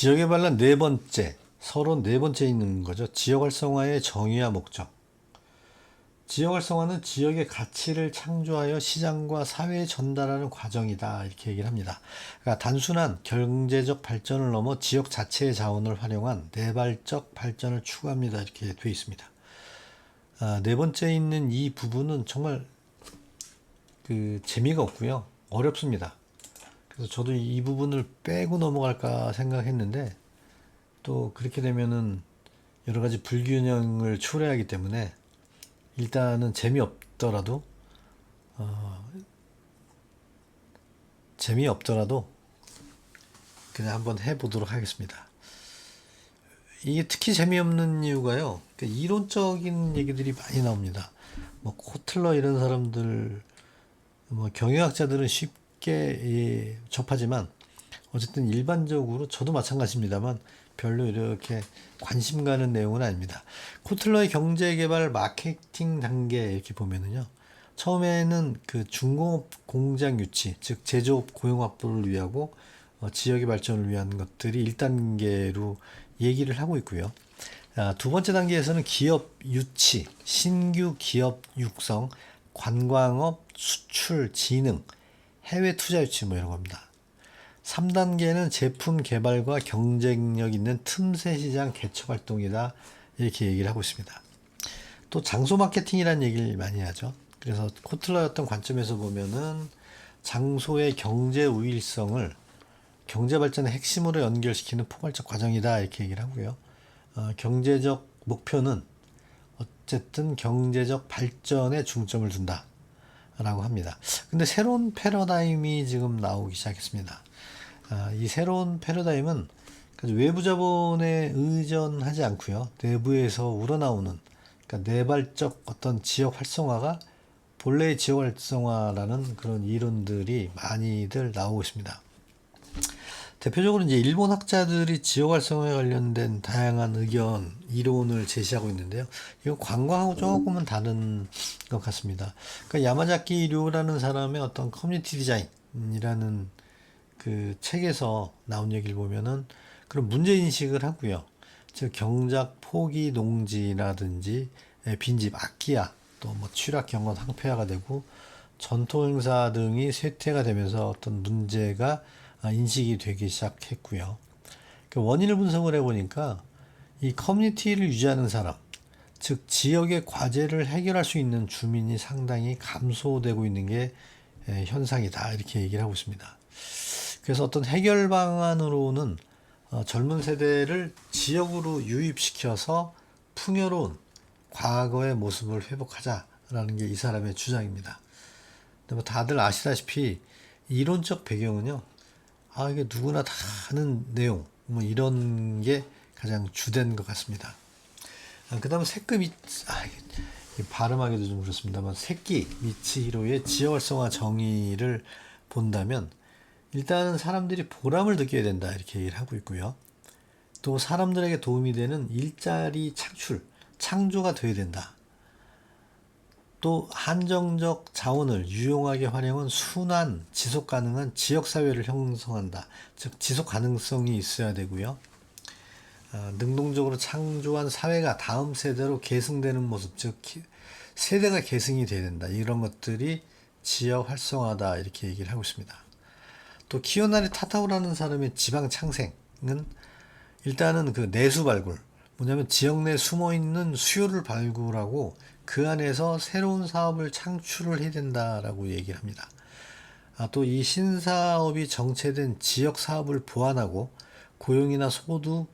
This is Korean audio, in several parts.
지역개발은 네 번째, 서로 네 번째 있는 거죠. 지역 활성화의 정의와 목적. 지역 활성화는 지역의 가치를 창조하여 시장과 사회에 전달하는 과정이다. 이렇게 얘기를 합니다. 그러니까 단순한 경제적 발전을 넘어 지역 자체의 자원을 활용한 내발적 발전을 추구합니다. 이렇게 되어 있습니다. 아, 네 번째 있는 이 부분은 정말 그 재미가 없고요. 어렵습니다. 그래서 저도 이 부분을 빼고 넘어갈까 생각했는데 또 그렇게 되면은 여러 가지 불균형을 초래하기 때문에 일단은 재미없더라도 어, 재미없더라도 그냥 한번 해보도록 하겠습니다. 이게 특히 재미없는 이유가요. 그러니까 이론적인 얘기들이 많이 나옵니다. 뭐 코틀러 이런 사람들, 뭐 경영학자들은 쉽 게 예, 접하지만 어쨌든 일반적으로 저도 마찬가지입니다만 별로 이렇게 관심 가는 내용은 아닙니다. 코틀러의 경제개발 마케팅 단계 이렇게 보면은요. 처음에는 그 중공업 공장 유치, 즉 제조업 고용 확보를 위하고 어, 지역의 발전을 위한 것들이 1단계로 얘기를 하고 있고요. 아, 두 번째 단계에서는 기업 유치, 신규 기업 육성, 관광업, 수출, 진흥, 해외 투자 유치 뭐 이런 겁니다. 3단계는 제품 개발과 경쟁력 있는 틈새 시장 개척 활동이다. 이렇게 얘기를 하고 있습니다. 또 장소 마케팅이라는 얘기를 많이 하죠. 그래서 코틀러였던 관점에서 보면은 장소의 경제 우일성을 경제 발전의 핵심으로 연결시키는 포괄적 과정이다. 이렇게 얘기를 하고요. 어, 경제적 목표는 어쨌든 경제적 발전에 중점을 둔다. 라고 합니다. 근데 새로운 패러다임이 지금 나오기 시작했습니다. 아, 이 새로운 패러다임은 외부 자본에 의존하지 않고요. 내부에서 우러나오는 그러니까 내발적 어떤 지역 활성화가 본래의 지역 활성화라는 그런 이론들이 많이들 나오고 있습니다. 대표적으로 이제 일본 학자들이 지역 활성화에 관련된 다양한 의견, 이론을 제시하고 있는데요. 이거 관광하고 조금은 다른 것 같습니다. 그러니까 야마자키 료라는 사람의 어떤 커뮤니티 디자인이라는 그 책에서 나온 얘기를 보면은 그런 문제 인식을 하고요. 즉 경작 포기 농지라든지 예, 빈집 악기야 또 뭐 취락 경건 황폐화가 되고 전통 행사 등이 쇠퇴가 되면서 어떤 문제가 아, 인식이 되기 시작했고요. 그 원인을 분석을 해보니까 이 커뮤니티를 유지하는 사람, 즉 지역의 과제를 해결할 수 있는 주민이 상당히 감소되고 있는 게 예, 현상이다 이렇게 얘기를 하고 있습니다. 그래서 어떤 해결 방안으로는 어, 젊은 세대를 지역으로 유입시켜서 풍요로운 과거의 모습을 회복하자라는 게 이 사람의 주장입니다. 뭐 다들 아시다시피 이론적 배경은요. 아 이게 누구나 다 아는 내용 뭐 이런 게 가장 주된 것 같습니다. 아, 그다음 새끼 미 아, 발음하기도 좀 그렇습니다만 새끼 미치히로의 지역 활성화 정의를 본다면 일단은 사람들이 보람을 느껴야 된다 이렇게 얘기를 하고 있고요. 또 사람들에게 도움이 되는 일자리 창출, 창조가 돼야 된다. 또 한정적 자원을 유용하게 활용한 순환, 지속 가능한 지역 사회를 형성한다. 즉 지속 가능성이 있어야 되고요. 어, 능동적으로 창조한 사회가 다음 세대로 계승되는 모습, 즉 세대가 계승이 돼야 된다. 이런 것들이 지역 활성화다 이렇게 얘기를 하고 있습니다. 또 키오나리 타타오라는 사람의 지방 창생은 일단은 그 내수 발굴, 뭐냐면 지역 내 숨어 있는 수요를 발굴하고 그 안에서 새로운 사업을 창출을 해야 된다라고 얘기를 합니다. 아, 또 이 신사업이 정체된 지역 사업을 보완하고 고용이나 소득,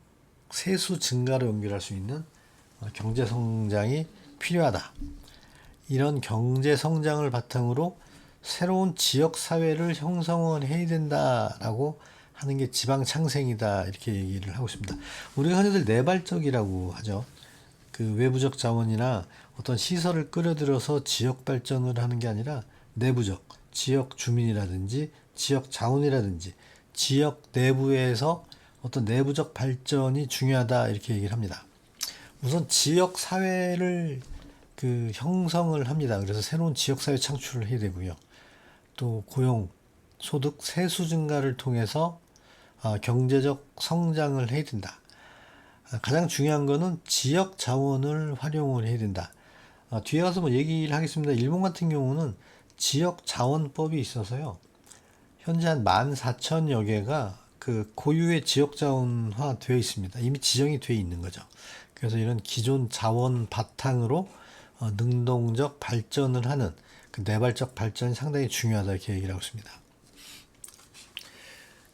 세수 증가로 연결할 수 있는 어, 경제 성장이 필요하다. 이런 경제 성장을 바탕으로 새로운 지역 사회를 형성을 해야 된다라고 하는 게 지방 창생이다 이렇게 얘기를 하고 있습니다. 우리가 흔히들 내발적이라고 하죠. 그 외부적 자원이나 어떤 시설을 끌어들여서 지역 발전을 하는 게 아니라 내부적 지역 주민이라든지 지역 자원이라든지 지역 내부에서 어떤 내부적 발전이 중요하다 이렇게 얘기를 합니다. 우선 지역 사회를 그 형성을 합니다. 그래서 새로운 지역 사회 창출을 해야 되고요. 또 고용, 소득, 세수 증가를 통해서 아, 경제적 성장을 해야 된다. 아, 가장 중요한 거는 지역 자원을 활용을 해야 된다. 아, 뒤에 가서 뭐 얘기를 하겠습니다. 일본 같은 경우는 지역 자원법이 있어서요. 현재 한 14,000여 개가 그 고유의 지역 자원화 되어 있습니다. 이미 지정이 되어 있는 거죠. 그래서 이런 기존 자원 바탕으로 어, 능동적 발전을 하는 그 내발적 발전이 상당히 중요하다 이렇게 얘기를 하고 있습니다.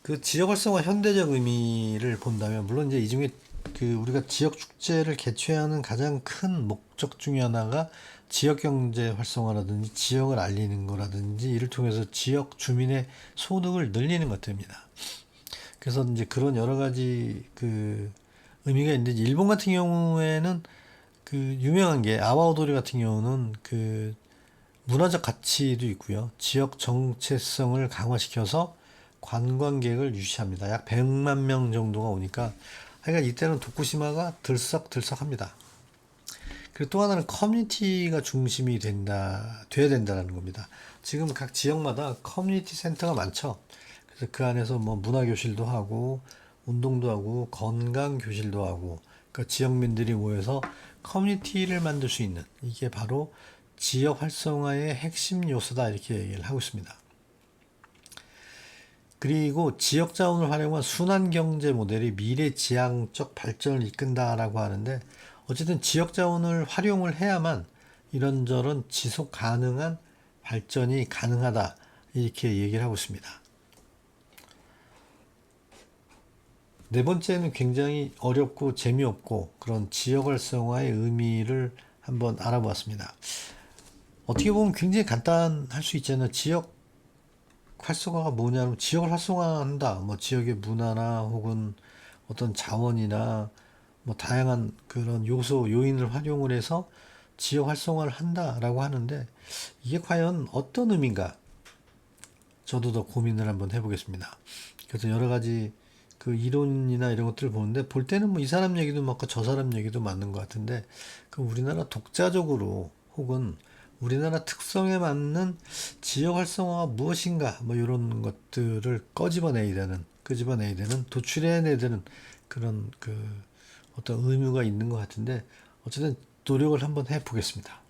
그 지역 활성화 현대적 의미를 본다면 물론 이제 이 중에 그 우리가 지역 축제를 개최하는 가장 큰 목적 중에 하나가 지역 경제 활성화라든지 지역을 알리는 거라든지 이를 통해서 지역 주민의 소득을 늘리는 것들입니다. 그래서 이제 그런 여러 가지 그 의미가 있는데 일본 같은 경우에는 그 유명한 게 아와오도리 같은 경우는 그 문화적 가치도 있고요. 지역 정체성을 강화시켜서 관광객을 유치합니다. 약 100만 명 정도가 오니까 하여간 이때는 도쿠시마가 들썩들썩합니다. 그리고 또 하나는 커뮤니티가 중심이 된다, 돼야 된다는 겁니다. 지금 각 지역마다 커뮤니티 센터가 많죠. 그래서 그 안에서 뭐 문화 교실도 하고, 운동도 하고, 건강 교실도 하고, 그 지역민들이 모여서 커뮤니티를 만들 수 있는, 이게 바로 지역 활성화의 핵심 요소다, 이렇게 얘기를 하고 있습니다. 그리고 지역 자원을 활용한 순환 경제 모델이 미래 지향적 발전을 이끈다라고 하는데 어쨌든 지역 자원을 활용을 해야만 이런저런 지속 가능한 발전이 가능하다 이렇게 얘기를 하고 있습니다. 네 번째는 굉장히 어렵고 재미없고 그런 지역 활성화의 의미를 한번 알아보았습니다. 어떻게 보면 굉장히 간단할 수 있잖아요. 지역 활성화가 뭐냐면 지역을 활성화한다. 뭐 지역의 문화나 혹은 어떤 자원이나 뭐 다양한 그런 요소 요인을 활용을 해서 지역 활성화를 한다라고 하는데 이게 과연 어떤 의미인가? 저도 더 고민을 한번 해보겠습니다. 그래서 여러 가지 그 이론이나 이런 것들을 보는데 볼 때는 뭐 이 사람 얘기도 맞고 저 사람 얘기도 맞는 것 같은데 그 우리나라 독자적으로 혹은 우리나라 특성에 맞는 지역 활성화가 무엇인가 뭐 이런 것들을 꺼집어내야 되는 끄집어내야 되는 도출해내야 되는 그런 그 어떤 의무가 있는 것 같은데 어쨌든 노력을 한번 해보겠습니다.